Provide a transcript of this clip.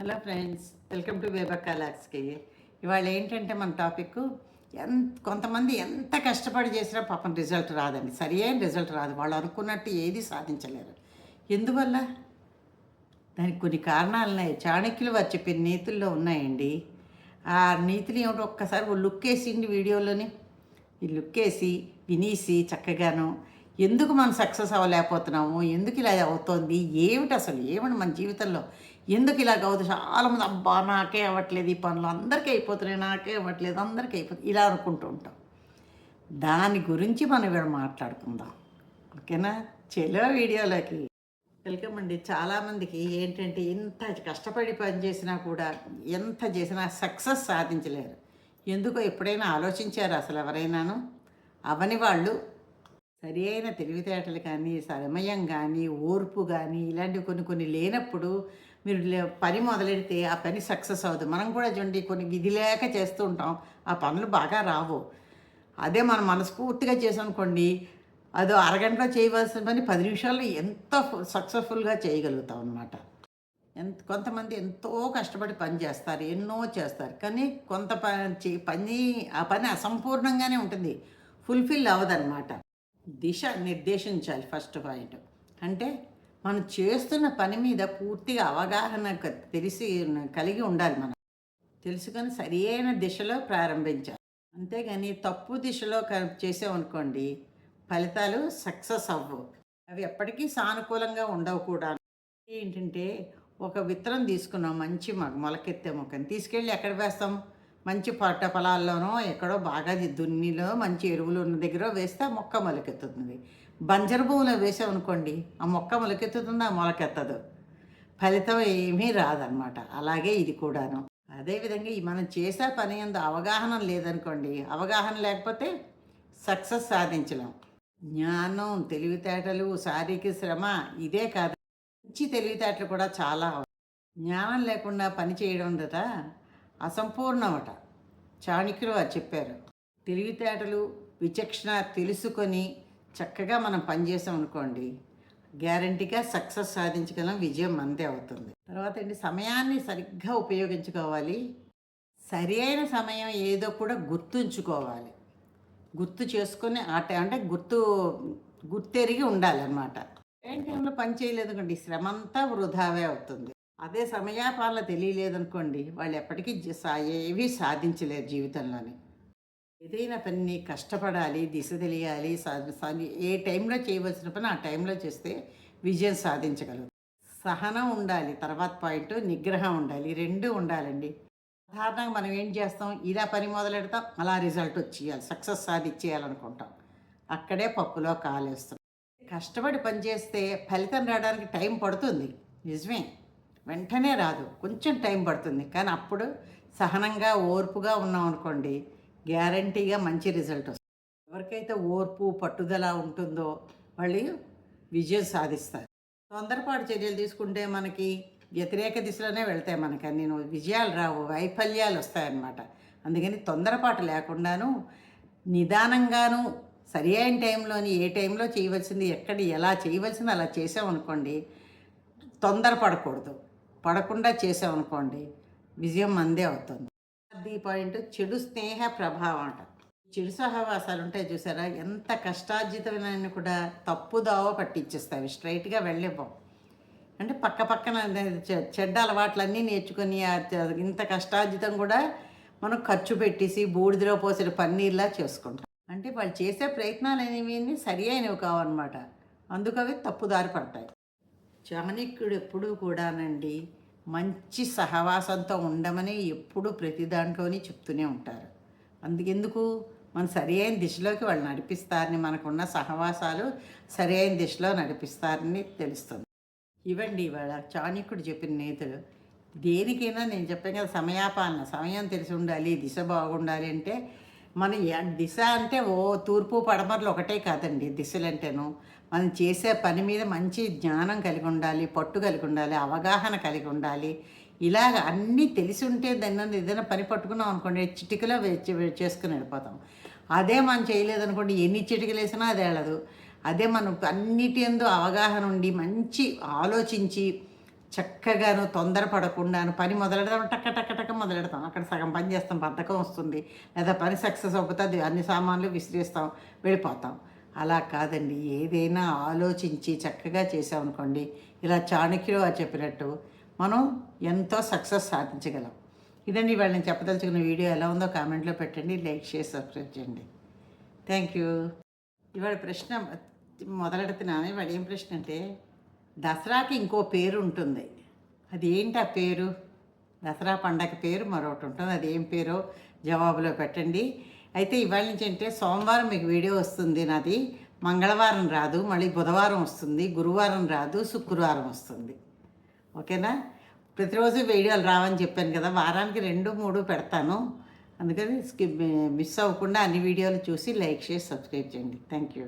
Hello friends welcome to వేబక్క లాక్స్కి ఇవాళ ఏంటంటే మన టాపిక్ ఎంత కొంతమంది ఎంత కష్టపడి చేసినా పాపం రిజల్ట్ రాదండి. సరి అయిన రిజల్ట్ రాదు. వాళ్ళు అనుకున్నట్టు ఏది సాధించలేరు. ఎందువల్ల? దానికి కొన్ని కారణాలు ఉన్నాయి. చాణక్యులు వారు చెప్పిన నీతుల్లో ఉన్నాయండి. ఆ నీతులు ఏమిటో ఒక్కసారి లుక్ వేసిండి వీడియోలోని. ఈ లుక్ వేసి వినేసి చక్కగాను ఎందుకు మనం సక్సెస్ అవ్వలేకపోతున్నాము? ఎందుకు ఇలా అవుతోంది? ఏమిటి అసలు? ఏమిటి మన జీవితంలో ఎందుకు ఇలాగ అవుతుంది చాలామంది అబ్బా నాకే అవ్వట్లేదు ఈ పనులు. అందరికీ అయిపోతున్నాయి నాకే అవ్వట్లేదు అందరికీ అయిపోతుంది ఇలా అనుకుంటూ ఉంటాం. దాని గురించి మనం ఇక్కడ మాట్లాడుకుందాం. ఓకేనా? చెలో వీడియోలోకి వెల్కమ్ అండి చాలామందికి ఏంటంటే ఎంత కష్టపడి పని చేసినా కూడా ఎంత చేసినా సక్సెస్ సాధించలేరు. ఎందుకో ఎప్పుడైనా ఆలోచించారు అసలు ఎవరైనాను? అవని వాళ్ళు సరి అయిన తెలివితేటలు కానీ సమయం కానీ ఓర్పు కానీ ఇలాంటివి కొన్ని కొన్ని లేనప్పుడు మీరు పని మొదలెడితే ఆ పని సక్సెస్ అవుతుంది మనం కూడా చూడండి కొన్ని విధి లేక చేస్తూ ఉంటాం. ఆ పనులు బాగా రావు. అదే మనం మనస్ఫూర్తిగా చేసామనుకోండి అదో అరగంటలో చేయవలసిన పని పది నిమిషాల్లో ఎంత సక్సెస్ఫుల్గా చేయగలుగుతాం అనమాట ఎంత కొంతమంది ఎంతో కష్టపడి పని చేస్తారు ఎన్నో చేస్తారు. కానీ కొంత పని చే- పని ఆ పని అసంపూర్ణంగానే ఉంటుంది. ఫుల్ఫిల్ అవ్వదన్నమాట. దిశ నిర్దేశించాలి ఫస్ట్ పాయింట్ అంటే మనం చేస్తున్న పని మీద పూర్తిగా అవగాహన తెలిసి కలిగి ఉండాలి మనం. తెలుసుకొని సరి అయిన దిశలో ప్రారంభించాలి. అంతేగాని తప్పు దిశలో క- చేసామనుకోండి ఫలితాలు సక్సెస్ అవ్వవు అవి ఎప్పటికీ సానుకూలంగా ఉండవు కూడా. ఏంటంటే ఒక విత్తనం తీసుకున్నాం మంచి మొలకెత్తే మొక్కని తీసుకెళ్ళి ఎక్కడ వేస్తాం? మంచి పట్ట పొలాల్లోనో ఎక్కడో బాగా దున్నిలో మంచి ఎరువులు ఉన్న దగ్గర వేస్తే ఆ మొక్క మొలకెత్తుతుంది. బంజరు భూమిలో వేసామనుకోండి ఆ మొక్క మొలకెత్తుతుంది? ఆ మొలకెత్తదు. ఫలితం ఏమీ రాదనమాట అలాగే ఇది కూడాను. అదేవిధంగా ఈ మనం చేసే పని ఎందు అవగాహన లేదనుకోండి అవగాహన లేకపోతే సక్సెస్ సాధించలేం. జ్ఞానం తెలివితేటలు శారీరక శ్రమ ఇదే కాదు. మంచి తెలివితేటలు కూడా చాలా జ్ఞానం లేకుండా పని చేయడం కదా అసంపూర్ణమట. చాణక్యులు వారు చెప్పారు. తెలివితేటలు విచక్షణ తెలుసుకొని చక్కగా మనం పనిచేసాం అనుకోండి గ్యారంటీగా సక్సెస్ సాధించగలం విజయం మనదే అవుతుంది. తర్వాత ఏంటి సమయాన్ని సరిగ్గా ఉపయోగించుకోవాలి. సరి అయిన సమయం ఏదో కూడా గుర్తుంచుకోవాలి. గుర్తు చేసుకొని ఆ టైం అంటే గుర్తు గుర్తెరిగి ఉండాలన్నమాట. టైం టైంలో పని చేయలేదనుకోండి శ్రమ అంతా వృధావే అవుతుంది. అదే సమయాపాలన తెలియలేదనుకోండి వాళ్ళు ఎప్పటికీ ఏవి సాధించలేరు జీవితంలోని. ఏదైనా పని కష్టపడాలి దిశ తెలియాలి సా- ఏ టైంలో చేయవలసిన పని ఆ టైంలో చేస్తే విజయం సాధించగలరు. సహనం ఉండాలి తర్వాత పాయింట్ నిగ్రహం ఉండాలి రెండు ఉండాలండి. సాధారణంగా మనం ఏం చేస్తాం ఇలా పని మొదలెడతాం అలా రిజల్ట్ వచ్చేయాలి సక్సెస్ సాధించేయాలనుకుంటాం. అక్కడే పప్పులో కాలేస్తాం. కష్టపడి పనిచేస్తే ఫలితం రావడానికి టైం పడుతుంది నిజమే. వెంటనే రాదు. కొంచెం టైం పడుతుంది. కానీ అప్పుడు సహనంగా ఓర్పుగా ఉన్నాం అనుకోండి గ్యారంటీగా మంచి రిజల్ట్ వస్తుంది. ఎవరికైతే ఓర్పు పట్టుదల ఉంటుందో వాళ్ళు విజయం సాధిస్తారు. తొందరపాటు చర్యలు తీసుకుంటే మనకి వ్యతిరేక దిశలోనే వెళ్తాయి మనకి. నేను విజయాలు రావు వైఫల్యాలు వస్తాయన్నమాట. అందుకని తొందరపాటు లేకుండాను నిదానంగాను సరి అయిన టైంలోని ఏ టైంలో చేయవలసింది ఎక్కడ ఎలా చేయవలసింది అలా చేసామనుకోండి తొందరపడకూడదు. పడకుండా చేసామనుకోండి విజయం మందే అవుతుంది. ది పాయింట్ చెడు స్నేహ ప్రభావం అంట. చెడు సహవాసాలు ఉంటాయి చూసారా? ఎంత కష్టార్జితమైన కూడా తప్పుదావ పట్టించేస్తాయి. స్ట్రైట్గా వెళ్ళిపోం అంటే పక్క పక్కన చెడ్డ అలవాట్లన్నీ నేర్చుకొని ఇంత కష్టార్జితం కూడా మనం ఖర్చు పెట్టేసి బూడిదలో పోసిన పన్నీర్లా చేసుకుంటాం. అంటే వాళ్ళు చేసే ప్రయత్నాలు అనేవి సరి అయినవి కావన్నమాట. అందుకు అవి తప్పుదారి పడతాయి. చాణక్యుడు ఎప్పుడూ కూడానండి మంచి సహవాసంతో ఉండమని ఎప్పుడూ ప్రతి దాంట్లోని చెప్తూనే ఉంటారు. అందుకెందుకు? మన సరి అయిన దిశలోకి వాళ్ళు నడిపిస్తారని మనకున్న సహవాసాలు సరి అయిన దిశలో నడిపిస్తారని తెలుస్తుంది. ఇవ్వండి ఇవాళ చాణిక్యుడు చెప్పిన నేతలు దేనికైనా నేను చెప్పాను కదా సమయాపాలన సమయం తెలిసి ఉండాలి దిశ బాగుండాలి అంటే మన దిశ అంటే ఓ తూర్పు పడమరలు ఒకటే కాదండి దిశలు అంటేను మనం చేసే పని మీద మంచి జ్ఞానం కలిగి ఉండాలి పట్టు కలిగి ఉండాలి అవగాహన కలిగి ఉండాలి. ఇలాగ అన్నీ తెలిసి ఉంటే దాన్ని ఏదైనా పని పట్టుకున్నాం అనుకోండి చిటికలో చేసుకుని వెళ్ళిపోతాం. అదే మనం చేయలేదనుకోండి ఎన్ని చిటికలు వేసినా అది వెళ్ళదు. అదే మనం అన్నిటి ఎందు అవగాహన ఉండి మంచి ఆలోచించి చక్కగాను తొందరపడకుండాను పని మొదలెడదాం టక్క టక్క టక్క మొదలెడతాం. అక్కడ సగం పని చేస్తాం బద్ధకం వస్తుంది. లేదా పని సక్సెస్ అవుతుంది అన్ని సామాన్లు విసిరేస్తాం వెళ్ళిపోతాం. అలా కాదండి. ఏదైనా ఆలోచించి చక్కగా చేసామనుకోండి ఇలా చాణక్యులు వారు చెప్పినట్టు మనం ఎంతో సక్సెస్ సాధించగలం. ఇదండి ఇవాళ నేను చెప్పదలుచుకున్న వీడియో. ఎలా ఉందో కామెంట్లో పెట్టండి లైక్ చేసి సబ్స్క్రైబ్ చేయండి. Thank you. ఇవాళ ప్రశ్న మొదలెడుతున్నాను ఇవాళ ఏం ప్రశ్న అంటే దసరాకి ఇంకో పేరు ఉంటుంది. అది ఏంటి ఆ పేరు? దసరా పండగ పేరు మరొకటి ఉంటుంది. అది ఏం పేరో జవాబులో పెట్టండి. అయితే ఇవాళ నుంచి అంటే సోమవారం మీకు వీడియో వస్తుంది నాది. మంగళవారం రాదు. మళ్ళీ బుధవారం వస్తుంది. గురువారం రాదు. శుక్రవారం వస్తుంది. ఓకేనా? ప్రతిరోజు వీడియోలు రావని చెప్పాను కదా. వారానికి రెండు మూడు పెడతాను. అందుకని స్కిప్ మిస్ అవ్వకుండా అన్ని వీడియోలు చూసి లైక్ చేసి సబ్స్క్రైబ్ చేయండి. Thank you.